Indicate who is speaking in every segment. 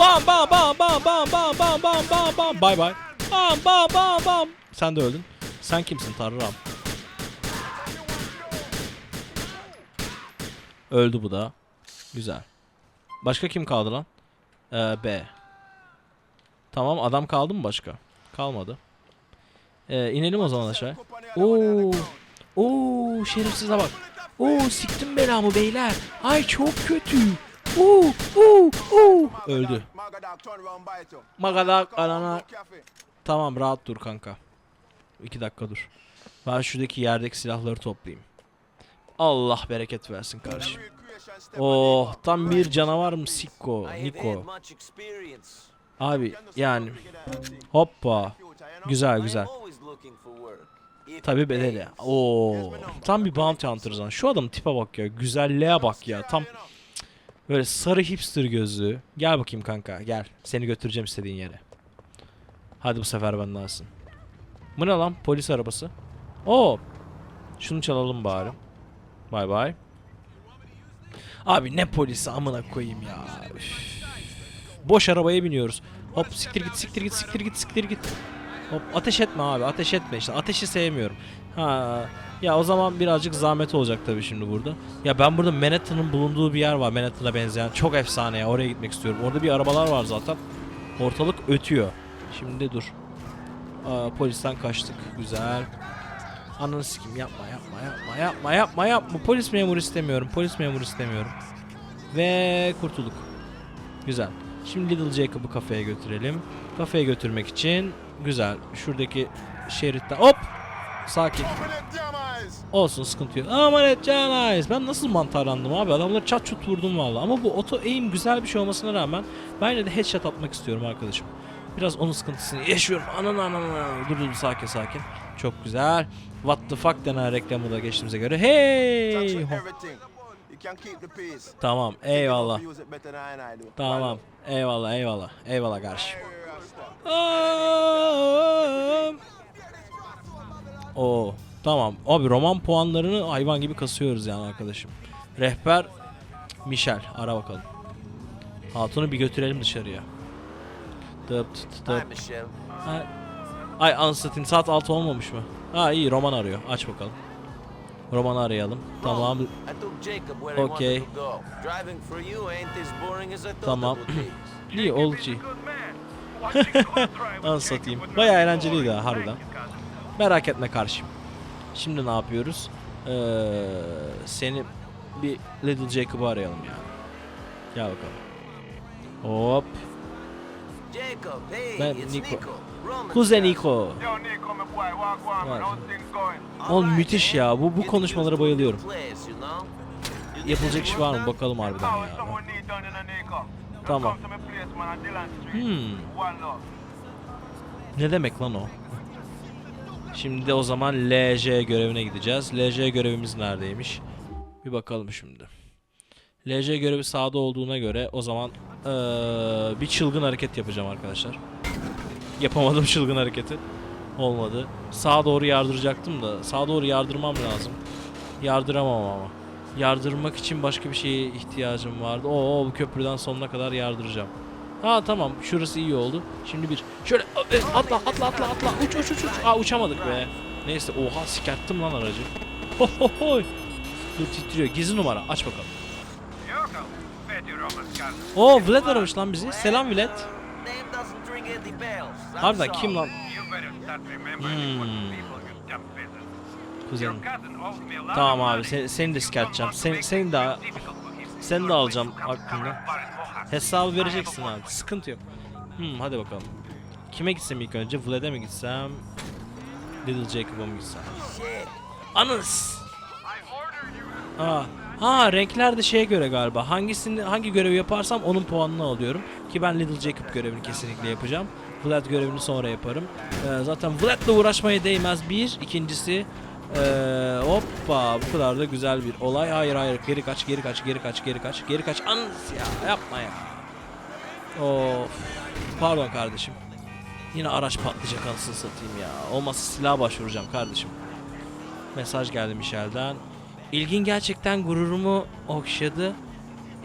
Speaker 1: Bam bam bam bam bam bam bam bam bam bam. Bay bay. Bam bam bam bam. Sen de öldün. Sen kimsin Tanrım? Öldü bu da. Güzel. Başka kim kaldı lan? Ee, B. Tamam adam kaldı mı başka? Kalmadı. Ee, inelim o zaman aşağı. Oo. Oo şerefsize bak. Oo siktim belamı beyler. Ay çok kötü. Oo oo oo. Öldü. Magadak anana. Tamam rahat dur kanka. İki dakika dur. Ben şuradaki yerdeki silahları toplayayım. Allah bereket versin kardeşim. Oh tam bir canavar mı Sikko, Niko. Abi yani hoppa. Güzel güzel. Tabi bedeli. Oo tam bir bounty hunter lan. Şu adamın tipe bak ya. Güzelliğe bak ya. Tam böyle sarı hipster gözlü. Gel bakayım kanka gel. Seni götüreceğim istediğin yere. Hadi bu sefer bendensin. Bu ne lan? Polis arabası. Oo. Şunu çalalım bari. Bay bay. Abi ne polisi amına koyayım ya. Üf. Boş arabaya biniyoruz. Hop siktir git siktir git siktir git siktir git. Hop ateş etme abi ateş etme işte ateşi sevmiyorum. Ha ya o zaman birazcık zahmet olacak tabii şimdi burada. Ya ben burada Manhattan'ın bulunduğu bir yer var Manhattan'a benzeyen çok efsane ya oraya gitmek istiyorum. Orada bir arabalar var zaten. Ortalık ötüyor. Şimdi dur. Aa, polisten kaçtık güzel. Ananı sikim yapma yapma yapma yapma yapma yapma polis memuru istemiyorum polis memuru istemiyorum. Ve kurtulduk. Güzel. Şimdi Little Jacob'u kafeye götürelim. Kafeye götürmek için güzel. Şuradaki şeritten hop sakin. Olsun sıkıntı yok. Aman eyes. Ben nasıl mantarlandım abi? Adamları çat çut vurdum valla. Ama bu auto aim güzel bir şey olmasına rağmen ben yine de headshot atmak istiyorum arkadaşım. Biraz onun sıkıntısını yaşıyorum. Anan anan anan. Dur dur sakin sakin. Çok güzel. What the fuck denen reklamı da geçtiğimize göre. Hey! Tamam eyvallah. Tamam. Eyvallah eyvallah. Eyvallah kardeşim. Oo tamam. Abi roman puanlarını hayvan gibi kasıyoruz yani arkadaşım. Rehber Michel. Ara bakalım. Hatun'u bir götürelim dışarıya. Dıp tıt tıp. Ha- Ay anlatayım saat 6 olmamış mı? Ha iyi roman arıyor. Aç bakalım. Roman'ı arayalım. Tamam.
Speaker 2: Okey.
Speaker 1: Tamam. İyi olci. Nasıl satayım? Baya eğlenceliydi ha harbiden. Merak etme karşım. Şimdi ne yapıyoruz? Ee, seni bir Little Jacob'u arayalım yani. Gel bakalım. Hop.
Speaker 2: Jacob, hey,
Speaker 1: ben
Speaker 2: it's
Speaker 1: Nico.
Speaker 2: Nico.
Speaker 1: Kuzen Nico.
Speaker 3: Evet.
Speaker 1: Oğlum müthiş ya. Bu bu konuşmalara bayılıyorum. Yapılacak iş var mı bakalım harbiden ya. Tamam. Hmm. Ne demek lan o? Şimdi o zaman LJ görevine gideceğiz. LJ görevimiz neredeymiş? Bir bakalım şimdi. LJ görevi sağda olduğuna göre o zaman eee, bir çılgın hareket yapacağım arkadaşlar. Yapamadım çılgın hareketi. Olmadı. Sağa doğru yardıracaktım da sağa doğru yardırmam lazım. Yardıramam ama. Yardırmak için başka bir şeye ihtiyacım vardı. Oo bu köprüden sonuna kadar yardıracağım. Ha tamam şurası iyi oldu. Şimdi bir şöyle e, atla atla atla atla uç uç uç uç. Aa uçamadık be. Neyse oha sikerttim lan aracı. Ho ho ho. Dur titriyor. Gizli numara aç bakalım. Oo Vlad aramış lan bizi. Selam Vlad. Harbiden kim lan? Hmm.
Speaker 3: Kuzen.
Speaker 1: Tamam abi
Speaker 3: sen,
Speaker 1: seni de sikerteceğim. Sen, seni de seni de alacağım
Speaker 3: aklımda.
Speaker 1: Hesabı vereceksin abi. Sıkıntı yok. Hmm, hadi bakalım. Kime gitsem ilk önce? Vlad'e mi gitsem? Little Jacob'a mı gitsem? Anız! Ah ha renkler de şeye göre galiba. Hangisini hangi görevi yaparsam onun puanını alıyorum. Ki ben Little Jacob görevini kesinlikle yapacağım. Vlad görevini sonra yaparım. Ee, zaten Vlad'la uğraşmaya değmez bir. İkincisi ee, hoppa bu kadar da güzel bir olay. Hayır hayır geri kaç geri kaç geri kaç geri kaç geri kaç. Anız ya yapma ya. Of. Pardon kardeşim. Yine araç patlayacak anasını satayım ya. Olmazsa silah başvuracağım kardeşim. Mesaj geldi Michel'den. İlgin gerçekten gururumu okşadı.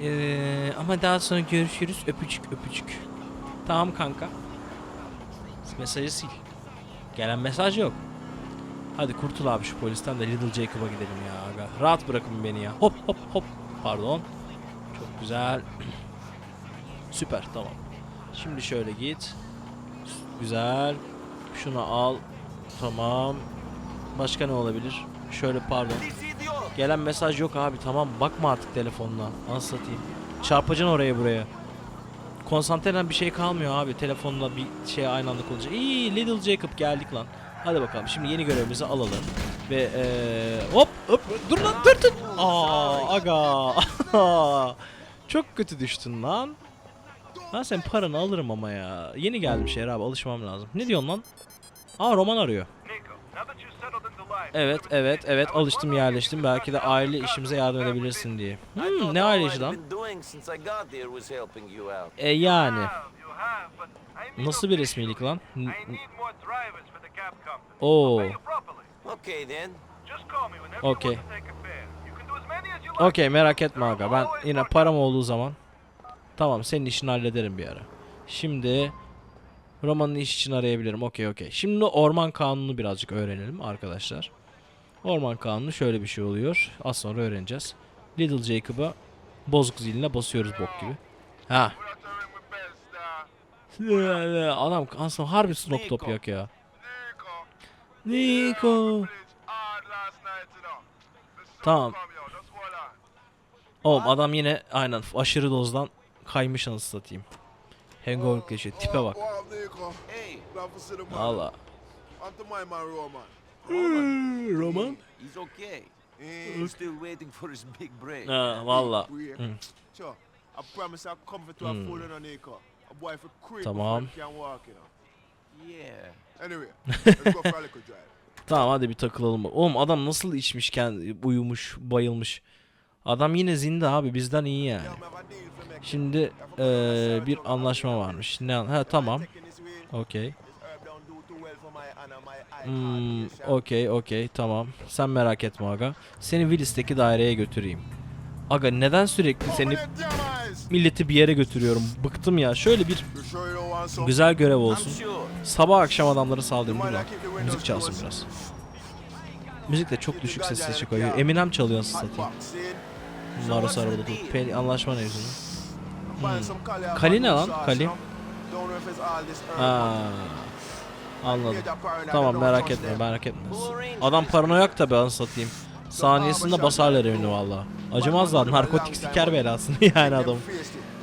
Speaker 1: Ee, ama daha sonra görüşürüz. Öpücük öpücük. Tamam kanka. Mesajı sil. Gelen mesaj yok. Hadi kurtul abi şu polisten de Little Jacob'a gidelim ya aga. Rahat bırakın beni ya. Hop hop hop. Pardon. Çok güzel. Süper tamam. Şimdi şöyle git. Güzel. Şunu al. Tamam. Başka ne olabilir? Şöyle pardon. Gelen mesaj yok abi tamam bakma artık telefonuna. Nasıl satayım. Çarpacaksın oraya buraya. Konsantreden bir şey kalmıyor abi telefonla bir şey aynı anda konuşacak. İyi Little Jacob geldik lan. Hadi bakalım şimdi yeni görevimizi alalım. Ve eee hop hop dur lan dur dur. Aa aga. Çok kötü düştün lan. Ben senin paranı alırım ama ya. Yeni geldim şehre abi alışmam lazım. Ne diyorsun lan? Aa Roman arıyor. Evet evet evet alıştım yerleştim. Belki de aile işimize yardım edebilirsin diye. Hmm, ne aile işi lan? E yani. Nasıl bir resmilik lan? Oo.
Speaker 3: Like.
Speaker 1: Okey merak etme aga. Ben yine param olduğu zaman tamam senin işini hallederim bir ara. Şimdi Roman'ın iş için arayabilirim. Okey okey. Şimdi orman kanunu birazcık öğrenelim arkadaşlar. Orman kanunu şöyle bir şey oluyor. Az sonra öğreneceğiz. Little Jacob'a bozuk ziline basıyoruz bok gibi. Ha. Adam aslında harbi Snoop Top yak ya. Nico. Tamam. Oğlum adam yine aynen aşırı dozdan kaymış anasını satayım. Hangover yaşıyor. Tipe bak. Valla.
Speaker 2: Roman.
Speaker 1: Roman?
Speaker 2: He's okay. He's still waiting for his big break.
Speaker 1: Ha, valla.
Speaker 4: Sure. I promise I'll come to a
Speaker 1: Hmm.
Speaker 4: full on Nico. A boy for creep
Speaker 1: Tamam. Tamam hadi bir takılalım. Oğlum adam nasıl içmişken uyumuş, bayılmış. Adam yine zinde abi bizden iyi yani. Şimdi eee, bir anlaşma varmış. Ne ha tamam. Okey. Hmm, okey okey tamam. Sen merak etme aga. Seni Willis'teki daireye götüreyim. Aga neden sürekli seni milleti bir yere götürüyorum? Bıktım ya. Şöyle bir güzel görev olsun. Sabah akşam adamları saldırın dur lan. Müzik çalsın biraz. Müzik de çok düşük sesle çıkıyor. Eminem çalıyor satayım. Bunlar arası arabada. Pe- anlaşma ne yüzünü?
Speaker 4: Kali on
Speaker 1: ne lan? Ha,
Speaker 4: but
Speaker 1: anladım. Tamam merak etme merak etme. Adam paranoyak tabi anasını satayım. Saniyesinde basarlar evini valla. Acımazlar narkotik siker belasını yani adam.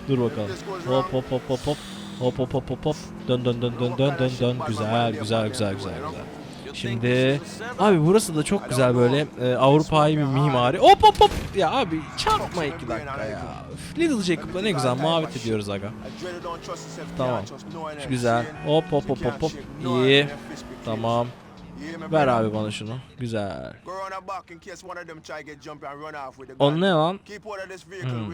Speaker 1: Dur bakalım. Hop hop hop hop hop. Hop hop hop hop hop. Dön dön dön dön dön dön dön. Güzel güzel güzel güzel güzel. Şimdi abi burası da çok güzel böyle e, Avrupa'yı bir mimari. Hop hop hop. Ya abi çarpma iki dakika ya. Little Jacob'la ne güzel muhabbet ediyoruz aga. Tamam. Güzel. Hop hop hop hop hop. İyi. Tamam. Ver abi bana şunu. Güzel. On ne lan? Hmm.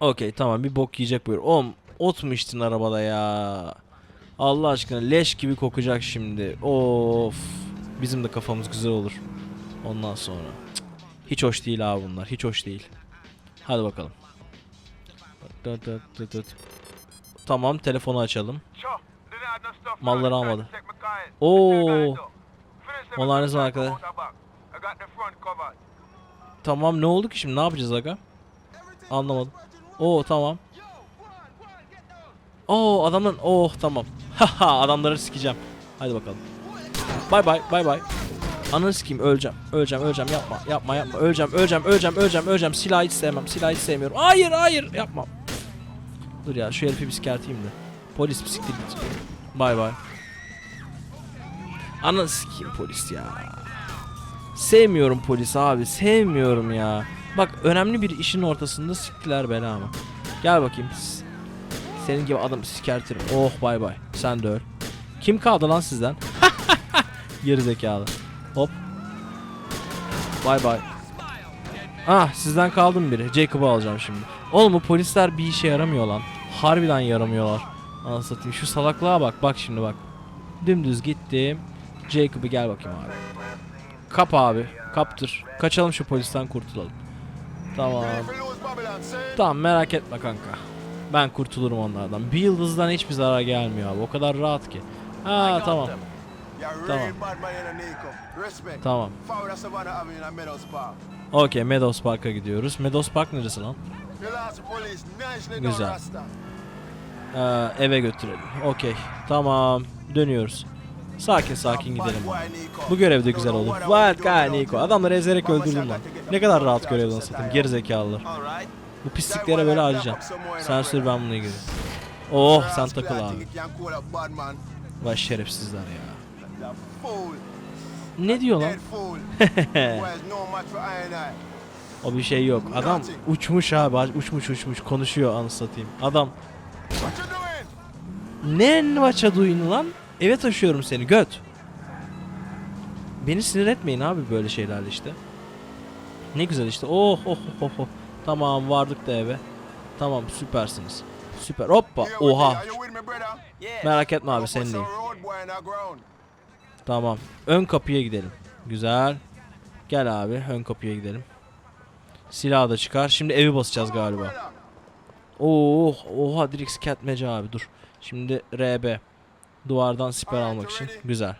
Speaker 1: Okey tamam bir bok yiyecek buyur. Oğlum ot mu içtin arabada ya? Allah aşkına leş gibi kokacak şimdi. Of. Bizim de kafamız güzel olur. Ondan sonra. Hiç hoş değil abi bunlar. Hiç hoş değil. Hadi bakalım. Tamam telefonu açalım. Malları almadı. Oo. Onlar ne zaman
Speaker 3: covered.
Speaker 1: Tamam ne oldu ki şimdi ne yapacağız aga? Anlamadım. Oo tamam. Oo adamın oh tamam. Haha adamları sikeceğim. Hadi bakalım. Bay bay bay bay. Ananı sikeyim öleceğim. Öleceğim öleceğim yapma yapma yapma öleceğim öleceğim öleceğim öleceğim öleceğim silahı hiç sevmem silahı hiç sevmiyorum. Hayır hayır yapma. Dur ya şu herifi bir sikerteyim de. Polis bisiklet git. Bay bay. Ananı sikeyim polis ya. Sevmiyorum polis abi sevmiyorum ya. Bak önemli bir işin ortasında siktiler belamı. Gel bakayım. Senin gibi adam sikertirim. Oh bay bay. Sen de öl. Kim kaldı lan sizden? Geri zekalı. Hop. Bay bay. Ah sizden kaldım biri. Jacob'u alacağım şimdi. Oğlum bu polisler bir işe yaramıyor lan. Harbiden yaramıyorlar. Anasını. Şu salaklığa bak. Bak şimdi bak. Dümdüz gittim. Jacob'u gel bakayım abi. Kap abi. Kaptır. Kaçalım şu polisten kurtulalım. Tamam. Tamam merak etme kanka. Ben kurtulurum onlardan. Bir yıldızdan hiçbir zarar gelmiyor abi. O kadar rahat ki. Ha tamam. Tamam. Tamam. Okey Meadows Park'a gidiyoruz. Meadows Park neresi lan? Güzel. Ee, eve götürelim. Okey. Tamam. Dönüyoruz. Sakin sakin gidelim. Bu görev de güzel oldu. Nico.
Speaker 4: you.
Speaker 1: Adamları ezerek öldürdüm lan. Ne kadar rahat görevden
Speaker 4: of
Speaker 1: satayım. Gerizekalılar. Bu pisliklere böyle harcayacaksın. Sen sür ben bununla ilgili. Oh sen takıl abi. Vay şerefsizler ya. Ne diyor lan? O bir şey yok. Adam uçmuş abi. Uçmuş uçmuş. Konuşuyor anı satayım. Adam ne maça duyun lan? Eve taşıyorum seni göt. Beni sinir etmeyin abi böyle şeylerle işte. Ne güzel işte. Oh oh oh oh. Tamam vardık da eve. Tamam süpersiniz. Süper. Hoppa. Oha. Merak etme abi
Speaker 4: ground.
Speaker 1: Tamam. Ön kapıya gidelim. Güzel. Gel abi ön kapıya gidelim. Silahı da çıkar. Şimdi evi basacağız galiba. Oh, oha direkt siketmece abi dur. Şimdi RB. Duvardan siper almak için. Güzel.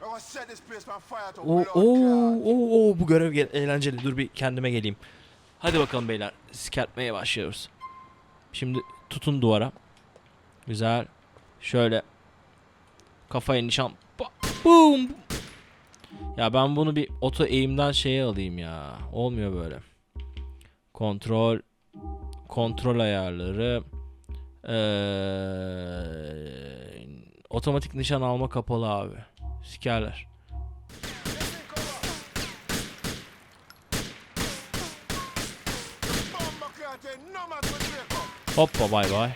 Speaker 1: Oo, oo, oo, bu görev eğlenceli. Dur bir kendime geleyim. Hadi bakalım beyler. Sikertmeye başlıyoruz. Şimdi tutun duvara. Güzel. Şöyle. Kafaya nişan. Boom. Ya ben bunu bir oto eğimden şeye alayım ya. Olmuyor böyle. Kontrol. Kontrol ayarları. Eee, otomatik nişan alma kapalı abi. Sikerler. Hoppa bay bay.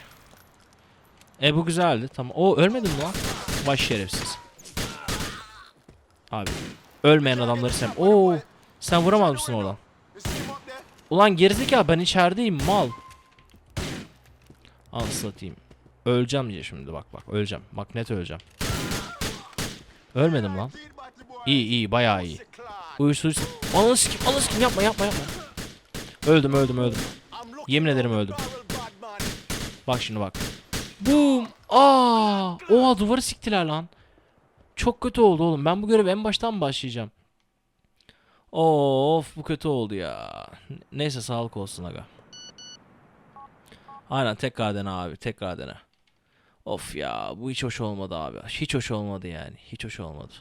Speaker 1: E bu güzeldi. Tamam. O ölmedin mi lan? Baş şerefsiz. Abi. Ölmeyen adamları sen. Oo. Sen vuramaz mısın oradan? Ulan gerizekalı ben içerideyim mal. Al satayım. Öleceğim diye şimdi bak bak öleceğim. Bak net öleceğim. Ölmedim lan. İyi iyi bayağı iyi.
Speaker 4: Clot.
Speaker 1: Uyuşturucu. Ananı sikim ananı sikim yapma yapma yapma. Öldüm öldüm öldüm. Yemin ederim öldüm. Bak şimdi bak. Boom. Aa! Oha duvarı siktiler lan. Çok kötü oldu oğlum. Ben bu görevi en baştan başlayacağım? Of bu kötü oldu ya. Neyse sağlık olsun aga. Aynen tekrar dene abi tekrar dene. Of ya bu hiç hoş olmadı abi. Hiç hoş olmadı yani. Hiç hoş olmadı.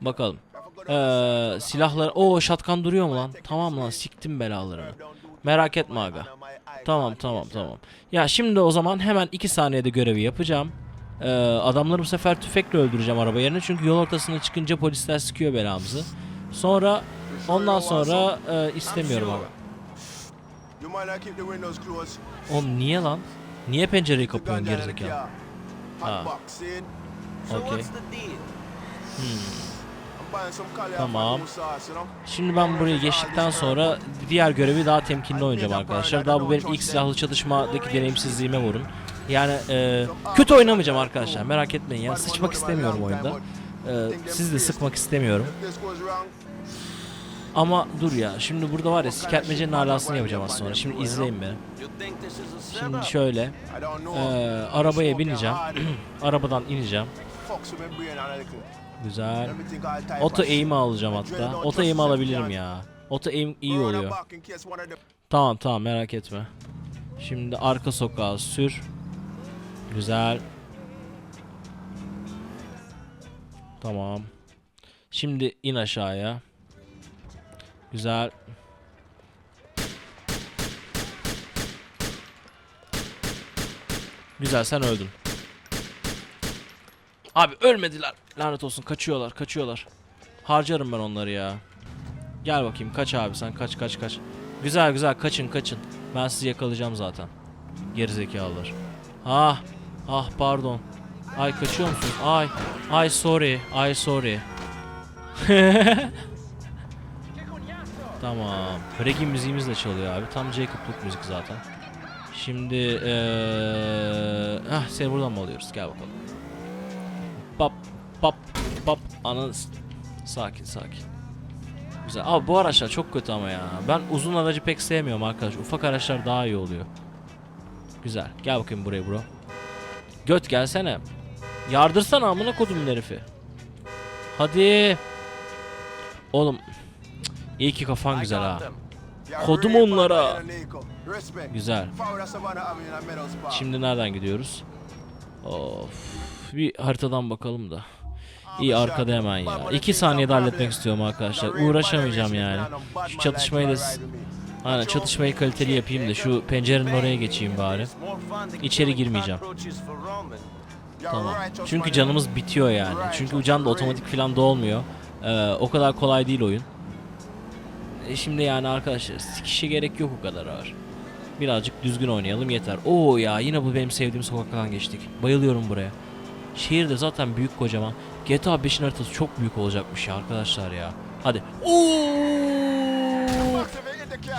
Speaker 1: Bakalım. Ee, silahlar... Oo şatkan duruyor mu lan? Tamam lan siktim belalarını. Merak etme aga. Tamam tamam tamam. Ya şimdi o zaman hemen 2 saniyede görevi yapacağım. Ee, adamları bu sefer tüfekle öldüreceğim araba yerine. Çünkü yol ortasına çıkınca polisler sıkıyor belamızı. Sonra ondan sonra e, istemiyorum
Speaker 4: closed.
Speaker 1: Oğlum niye lan? Niye pencereyi kapıyorsun gerizekalı?
Speaker 2: the deal?
Speaker 1: Hmm. Tamam. Şimdi ben burayı geçtikten sonra diğer görevi daha temkinli oynayacağım arkadaşlar. Daha bu benim ilk silahlı çatışmadaki deneyimsizliğime vurun. Yani e, kötü oynamayacağım arkadaşlar. Merak etmeyin ya. Sıçmak istemiyorum oyunda. E, sizi de sıkmak istemiyorum. Ama dur ya. Şimdi burada var ya sikertmecenin alasını yapacağım az sonra. Şimdi izleyin beni. Şimdi şöyle. E, arabaya bineceğim. Arabadan ineceğim. Güzel. Oto
Speaker 4: a shit.
Speaker 1: eğimi alacağım hatta. Oto eğimi alabilirim ya. Oto eğim iyi oluyor. Tamam tamam merak etme. Şimdi arka sokağa sür. Güzel. Tamam. Şimdi in aşağıya. Güzel. Güzel sen öldün. Abi ölmediler. Lanet olsun kaçıyorlar kaçıyorlar. Harcarım ben onları ya. Gel bakayım kaç abi sen kaç kaç kaç. Güzel güzel kaçın kaçın. Ben sizi yakalayacağım zaten. Gerizekalılar. Ah ah pardon. Ay kaçıyor musun? Ay ay sorry ay sorry. tamam. Reggae müziğimiz de çalıyor abi. Tam Jacob'luk müzik zaten. Şimdi eee ah seni buradan mı alıyoruz? Gel bakalım. Pap pap ananı s- Sakin sakin. Güzel. Abi bu araçlar çok kötü ama ya. Ben uzun aracı pek sevmiyorum arkadaş. Ufak araçlar daha iyi oluyor. Güzel. Gel bakayım buraya bro. Göt gelsene. Yardırsana amına kodum herifi. Hadi. Oğlum. İyi ki kafan güzel ha. Kodum onlara. Güzel. Şimdi nereden gidiyoruz? Of. Bir haritadan bakalım da. İyi arkada hemen ya. 2 saniyede halletmek istiyorum arkadaşlar. Uğraşamayacağım yani. Şu çatışmayı da Aynen çatışmayı kaliteli yapayım da şu pencerenin oraya geçeyim bari. İçeri girmeyeceğim. Tamam. Çünkü canımız bitiyor yani. Çünkü can da otomatik falan da olmuyor. Ee, o kadar kolay değil oyun. E şimdi yani arkadaşlar sikişe gerek yok o kadar ağır. Birazcık düzgün oynayalım yeter. Oo ya yine bu benim sevdiğim sokaktan geçtik. Bayılıyorum buraya. Şehir de zaten büyük kocaman. GTA 5'in haritası çok büyük olacakmış ya arkadaşlar ya. Hadi. Oo!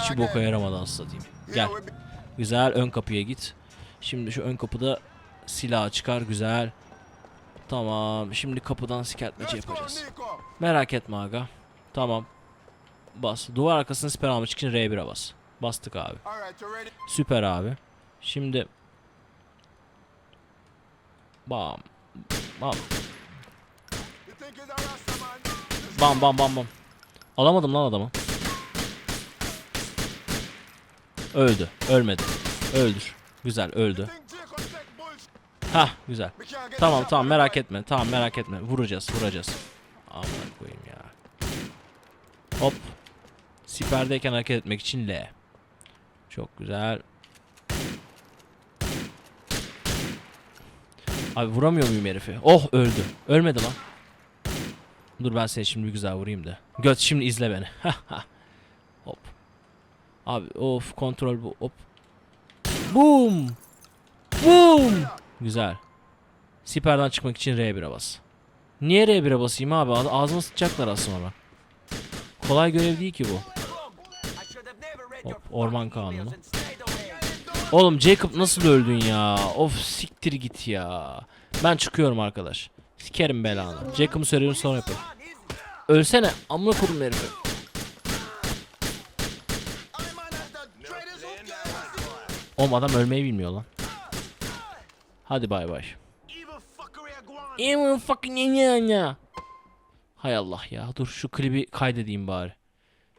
Speaker 1: Hiç boka yaramadan satayım. Gel. Güzel ön kapıya git. Şimdi şu ön kapıda silah çıkar güzel. Tamam. Şimdi kapıdan sikertmeci yapacağız. Merak etme aga. Tamam. Bas. Duvar arkasını siper almak için R1'e bas. Bastık abi. Süper abi. Şimdi Bam. Bam. Bam bam bam bam. Alamadım lan adamı. Öldü. Ölmedi. Öldür. Güzel öldü. Hah güzel. Tamam tamam merak etme. Tamam merak etme. Vuracağız vuracağız. Aman koyayım ya. Hop. Siperdeyken hareket etmek için L. Çok güzel. Abi vuramıyor muyum herifi? Oh öldü. Ölmedi lan. Dur ben seni şimdi güzel vurayım da. Göt şimdi izle beni. Hop. Abi of kontrol bu. Hop. Boom. Boom. Güzel. Siperden çıkmak için R1'e bas. Niye R1'e basayım abi? Ağ- Ağzıma sıçacaklar aslında. Kolay görev değil ki bu. Hop, orman kanunu. Oğlum Jacob nasıl öldün ya? Of siktir git ya. Ben çıkıyorum arkadaş. Sikerim belanı. Jacob'u söylüyorum sonra yapayım. Ölsene. Amına kodum herifi. Oğlum adam ölmeyi bilmiyor lan. Hadi bay bay. Even fucking ya. Hay Allah ya. Dur şu klibi kaydedeyim bari.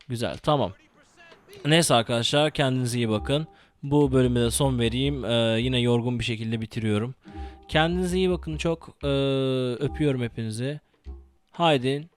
Speaker 1: Güzel tamam. Neyse arkadaşlar kendinize iyi bakın. Bu bölüme de son vereyim. Ee, yine yorgun bir şekilde bitiriyorum. Kendinize iyi bakın çok. Ee, öpüyorum hepinizi. Haydi